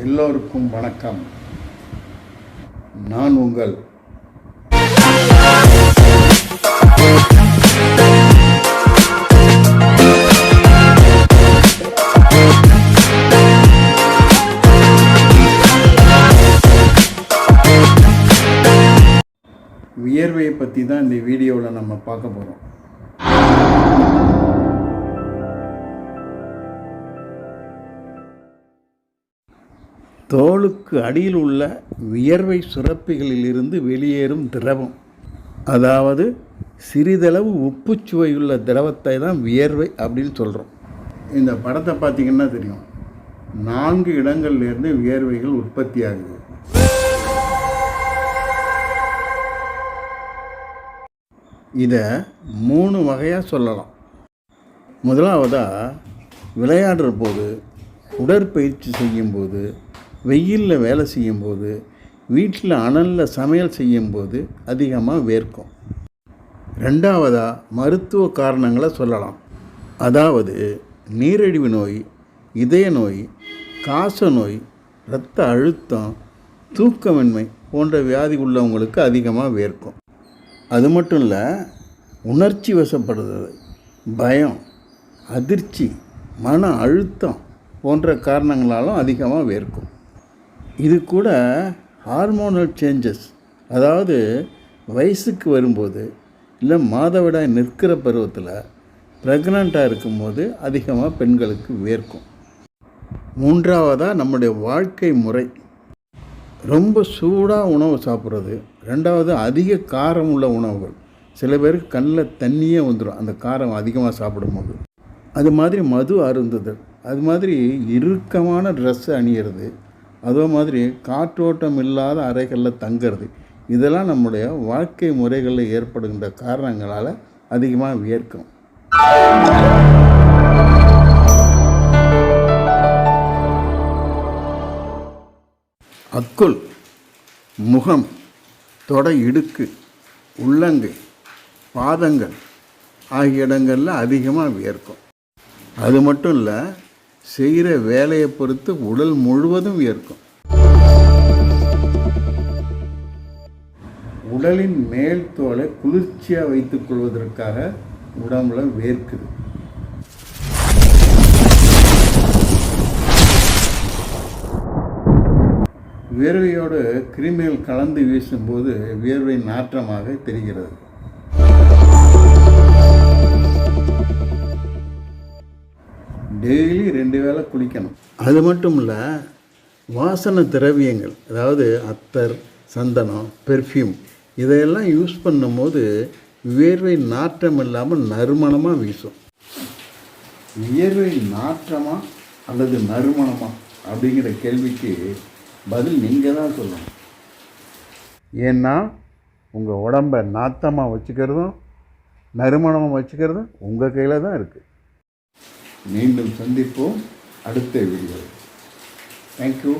எல்லோருக்கும் வணக்கம். நான் உங்கள் வியர்வையை பற்றி தான் இந்த வீடியோவில் நம்ம பார்க்க போகிறோம் தோலுக்கு அடியில் உள்ள வியர்வை சுரப்பிகளிலிருந்து வெளியேறும் திரவம். அதாவது சிறிதளவு உப்புச்சுவையுள்ள திரவத்தை தான் வியர்வை அப்படின்னு சொல்கிறோம் இந்த படத்தை பார்த்தீங்கன்னா தெரியும். நான்கு இடங்கள்லேருந்து வியர்வைகள் உற்பத்தி ஆகுது. இதை மூணு வகையாக சொல்லலாம். முதலாவதாக விளையாடுற போது உடற்பயிற்சி செய்யும்போது வெயிலில் வேலை செய்யும்போது வீட்டில் அனலில் சமையல் செய்யும்போது அதிகமாக வேர்க்கும். ரெண்டாவதாக மருத்துவ காரணங்களை சொல்லலாம். அதாவது நீரிழிவு நோய் இதய நோய் காச நோய் இரத்த அழுத்தம் தூக்கமின்மை போன்ற வியாதி உள்ளவங்களுக்கு அதிகமாக வேர்க்கும். அது மட்டும் இல்லை உணர்ச்சி வசப்படுறது பயம் அதிர்ச்சி மன அழுத்தம் போன்ற காரணங்களாலும் அதிகமாக வேர்க்கும். இது கூட ஹார்மோனல் சேஞ்சஸ் அதாவது வயசுக்கு வரும்போது இல்லை மாதவிடாய் நிற்கிற பருவத்தில் ப்ரெக்னண்ட்டாக இருக்கும்போது அதிகமாக பெண்களுக்கு வேர்க்கும். மூன்றாவதாக நம்முடைய வாழ்க்கை முறை. ரொம்ப சூடாக உணவு சாப்பிட்றது. ரெண்டாவது அதிக காரம் உள்ள உணவுகள். சில பேருக்கு கண்ணில் தண்ணியே வந்துடும் அந்த காரம் அதிகமாக சாப்பிடும்போது. அது மாதிரி மது அருந்துதல். அது மாதிரி இறுக்கமான ட்ரெஸ்ஸு அணியிறது. அதே மாதிரி காற்றோட்டம் இல்லாத அறைகளில் தங்கிறது. இதெல்லாம் நம்முடைய வாழ்க்கை முறைகளில் ஏற்படுகின்ற காரணங்களால் அதிகமாக வியர்க்கும். அக்குள் முகம் தொடை இடுக்கு உள்ளங்கை பாதங்கள் ஆகிய இடங்களில் அதிகமாக வியர்க்கும். அது மட்டும் இல்லை செய்கிற வேலையை பொறுத்து உடல் முழுவதும் வியர்க்கும் உடலின் மேல் தோலை குளிர்ச்சியாக வைத்துக் கொள்வதற்காக உடம்புல வேர்க்குது. வியர்வையோடு கிருமிகள் கலந்து வீசும்போது வியர்வை நாற்றமாக தெரிகிறது. டெய்லி ரெண்டு வேளை குளிக்கணும். அது மட்டும் இல்லை வாசனை திரவியங்கள் அதாவது அத்தர் சந்தனம் பெர்ஃப்யூம் இதையெல்லாம் யூஸ் பண்ணும்போது வியர்வை நாற்றம் இல்லாமல் நறுமணமாக வீசும். வியர்வை நாற்றமா அல்லது நறுமணமா அப்படிங்கிற கேள்விக்கு பதில் நீங்கள் தான் சொல்லணும். ஏன்னா உங்கள் உடம்பை நாத்தமாக வச்சுக்கிறதும் நறுமணமாக வச்சுக்கிறதும் உங்கள் கையில் தான் இருக்குது மீண்டும் சந்திப்போம் அடுத்த வீடியோ தேங்க்யூ